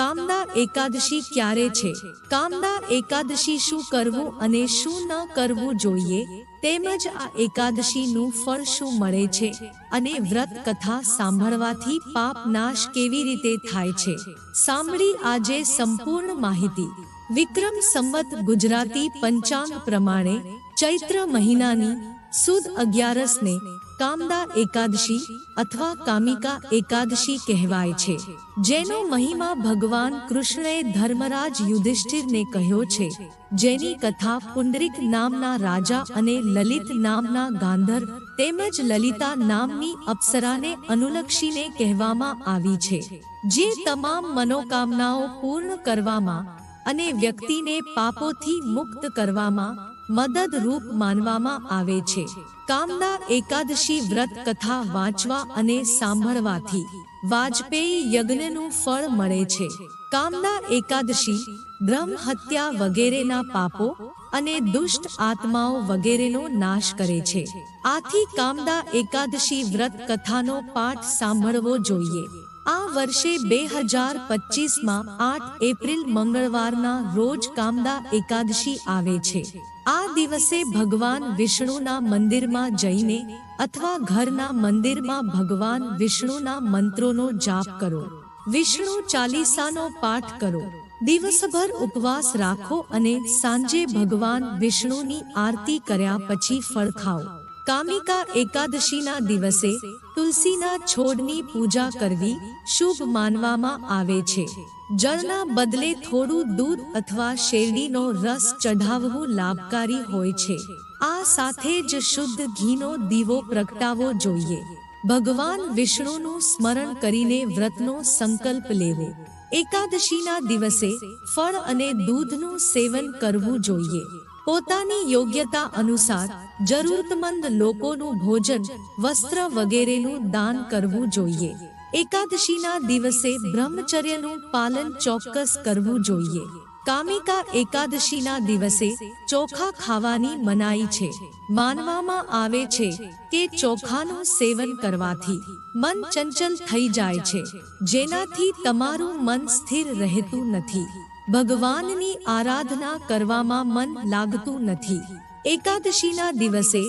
કામદા એકાદશી ક્યારે છે? કામદા એકાદશી શું કરવું અને શું ન કરવું જોઈએ? તેમજ આ એકાદશીનું ફળ શું મળે છે? અને વ્રત કથા સાંભળવાથી પાપ નાશ કેવી રીતે થાય છે? સાંભળી આજે સંપૂર્ણ માહિતી. વિક્રમ સંવત ગુજરાતી પંચાંગ પ્રમાણે ચૈત્ર મહિનાની સુદ અગિયારસને કામદા એકાદશી અથવા કામિકા એકાદશી કહેવાય છે, જેનો મહિમા ભગવાન કૃષ્ણએ ધર્મરાજ યુધિષ્ઠિરને કહ્યો છે. જેની કથા પુંડરીક નામના રાજા અને લલિત નામના ગાંધર તેમજ લલિતા નામની અપ્સરાને અનુલક્ષીને કહેવામાં આવી છે. જે તમામ મનોકામનાઓ પૂર્ણ કરવામાં અને વ્યક્તિને પાપોથી મુક્ત કરવામાં મદદરૂપ માનવામાં આવે છે. કામદા એકાદશી વ્રત કથા વાંચવા અને સાંભળવાથી વાજપેયી યજ્ઞનું ફળ મળે છે. કામદા એકાદશી, બ્રહ્મ હત્યા વગેરેના પાપો અને દુષ્ટ આત્માઓ વગેરેનો નાશ કરે છે. આથી કામદા એકાદશી વ્રત કથાનો પાઠ સાંભળવો જોઈએ. આ વર્ષે બે હજાર પચીસમાં આઠ એપ્રિલ મંગળવારના રોજ કામદા એકાદશી આવે છે. આ દિવસે ભગવાન વિષ્ણુના મંદિરમાં જઈને અથવા ઘરના મંદિરમાં ભગવાન વિષ્ણુના મંત્રોનો જાપ કરો. વિષ્ણુ ચાલીસાનો પાઠ કરો. દિવસભર ઉપવાસ રાખો અને સાંજે ભગવાન વિષ્ણુની આરતી કર્યા પછી ફળ ખાઓ. કામિકા એકાદશીના દિવસે તુલસીના છોડની પૂજા કરવી શુભ માનવામાં આવે છે. જળના બદલે થોડું દૂધ અથવા શેરડીનો રસ ચઢાવવું લાભકારી હોય છે. આ સાથે જ શુદ્ધ ઘીનો દીવો પ્રગટાવવો જોઈએ. ભગવાન વિષ્ણુનું સ્મરણ કરીને વ્રતનો સંકલ્પ લેવો. એકાદશીના દિવસે ફળ અને દૂધનું સેવન કરવું જોઈએ. પોતાની યોગ્યતા અનુસાર જરૂરતમંદ લોકોનું ભોજન, વસ્ત્ર વગેરેનું દાન કરવું જોઈએ. એકાદશીના દિવસે બ્રહ્મચર્યનું પાલન ચોક્કસ કરવું જોઈએ. કામિકા એકાદશીના દિવસે ચોખા ખાવાની મનાઈ છે. માનવામાં આવે છે કે ચોખાનું સેવન કરવાથી મન ચંચલ થઈ જાય છે. જેનાથી તમારું મન સ્થિર રહેતું નથી. ભગવાનની આરાધના કરવામાં મન લાગતું નથી. એકાદશીના દિવસે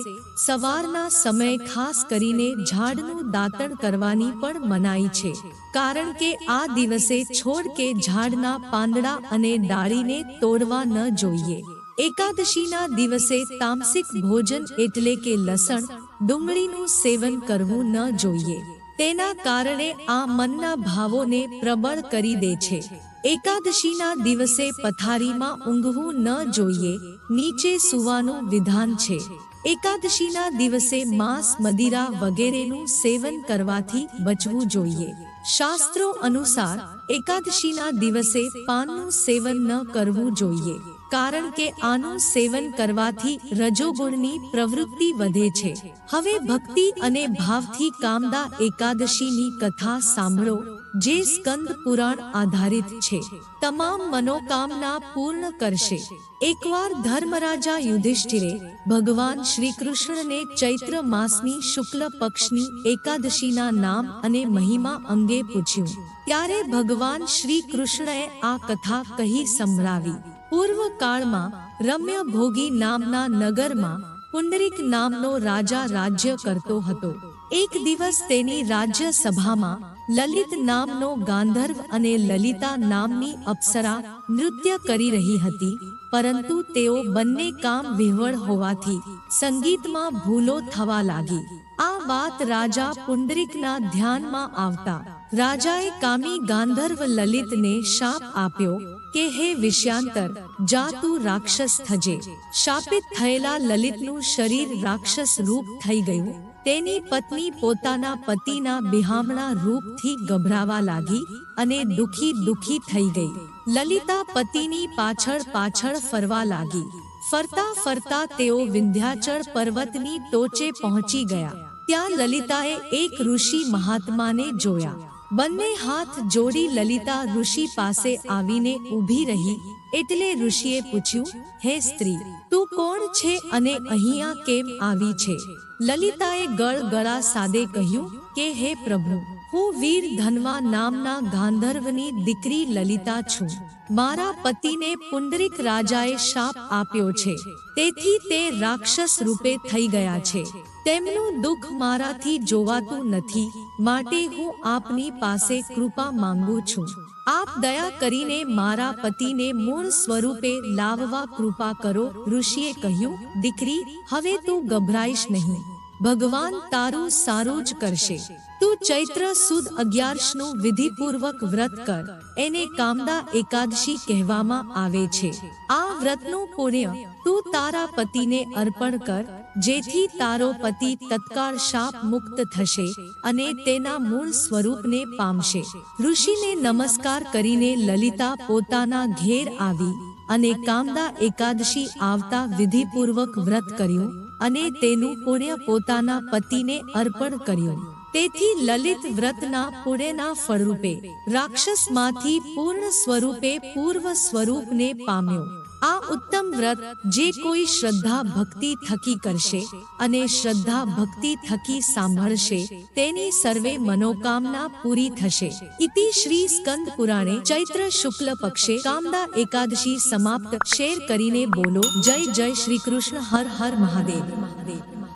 સવારના સમયે ખાસ કરીને ઝાડનું દાંતણ કરવાની પણ મનાઈ છે. કારણ કે આ દિવસે છોડ કે ઝાડના પાંદડા અને ડાળીને તોડવા ન જોઈએ. એકાદશીના દિવસે તામસિક ભોજન એટલે કે લસણ, ડુંગળીનું સેવન કરવું ન જોઈએ. તેના કારણે આ મનના ભાવોને પ્રબળ કરી દે છે. એકાદશીના દિવસે પથારીમાં ઊંઘવું ન જોઈએ, નીચે સુવાનું વિધાન છે. એકાદશીના દિવસે માંસ, મદિરા વગેરેનું સેવન કરવાથી બચવું જોઈએ. શાસ્ત્રો અનુસાર, એકાદશીના દિવસે પાનનું સેવન ન કરવું જોઈએ. કારણ કે આનું સેવન કરવાથી રજોગુણની પ્રવૃત્તિ વધે છે. હવે ભક્તિ અને ભાવથી કામદા એકાદશીની કથા સાંભળો. જે સ્કંદ પુરાણ આધારિત છે, તમામ મનોકામના પૂર્ણ કરશે. એકવાર ધર્મરાજા યુધિષ્ઠિરે ભગવાન શ્રી કૃષ્ણને ચૈત્ર માસની શુક્લ પક્ષની એકાદશીના નામ અને મહિમા અંગે પૂછ્યું, ત્યારે ભગવાન શ્રી કૃષ્ણએ આ કથા કહી સંભળાવી. પૂર્વ કાળમાં રમ્ય ભોગી નામના નગરમાં પુંડરીક નામનો રાજા રાજ્ય કરતો હતો. એક દિવસ તેની રાજ્યસભામાં લલિત નામનો ગાંધર્વ અને લલિતા નામની અપ્સરા નૃત્ય કરી રહી હતી, પરંતુ તેઓ બંને કામ વિહવળ હોવાથી સંગીતમાં ભૂલો થવા લાગી. આ વાત રાજા પુંડરીકના ધ્યાનમાં આવતા રાજાએ કામી ગાંધર્વ લલિતને શાપ આપ્યો કે, હે વિષયાંતર, જા તું રાક્ષસ થજે. શાપિત થયેલા લલિતનું શરીર રાક્ષસ રૂપ થઈ ગયું. તેની પત્ની પોતાના પતિના બિહામણા રૂપથી ગભરાવા લાગી અને દુખી દુખી થઈ ગઈ. લલિતા પતિની પાછળ પાછળ ફરવા લાગી. ફરતા ફરતા તેઓ વિંધ્યાચળ પર્વતની ટોચે પહોંચી ગયા. ત્યાં લલિતાએ એક ઋષિ મહાત્માને જોયા. બંને હાથ જોડી લલિતા ઋષિ પાસે આવીને ઊભી રહી. એટલે ઋષિએ પૂછ્યું, હે સ્ત્રી, તું કોણ છે અને અહીંયા કેમ આવી છે? લલિતાએ ગળ ગળા સાદે કહ્યું કે, હે પ્રભુ હું વીર ધનવા નામના ગાંધર્વની દીકરી લલિતા છું. મારા પતિને પુંડરીક રાજાએ શાપ આપ્યો છે. તેથી તે રાક્ષસ રૂપે થઈ ગયા છે. તેમનું દુઃખ મારાથી જોવાતું નથી. માટે હું આપની પાસે કૃપા માંગુ છું. આપ દયા કરીને મારા પતિને મૂળ સ્વરૂપે લાવવા કૃપા કરો, ઋષિએ કહ્યું, દીકરી, હવે તું ગભરાઈશ નહીં. ભગવાન તારું સારું જ કરશે. તું ચૈત્ર સુદ અગિયારસનું વિધિપૂર્વક વ્રત કર. એને કામદા એકાદશી કહેવામાં આવે છે. આ વ્રતનું પુણ્ય તું તારા પતિને અર્પણ કર, જેથી તારો પતિ તત્કાળ શાપ મુક્ત થશે અને તેના મૂળ સ્વરૂપને પામશે. ઋષિને નમસ્કાર કરીને લલિતા પોતાના ઘેર આવી અને કામદા એકાદશી આવતા વિધિપૂર્વક વ્રત કર્યું. અને તેનું પુણ્ય પોતાના પતિને અર્પણ કર્યું. તેથી લલિત વ્રતના પુણ્યના ફળરૂપે રાક્ષસમાંથી પૂર્ણ સ્વરૂપે પૂર્વ સ્વરૂપને પામ્યો. આ ઉત્તમ વ્રત જે કોઈ શ્રદ્ધા ભક્તિ થકી કરશે અને શ્રદ્ધા ભક્તિ થકી સાંભળશે, તેની સર્વે મનોકામના પૂરી થશે. ઇતિ શ્રી સ્કંદ પુરાણે ચૈત્ર શુક્લ પક્ષે કામદા એકાદશી સમાપ્ત શેર કરીને બોલો. જય જય શ્રી કૃષ્ણ. હર હર મહાદેવ. મહાદેવ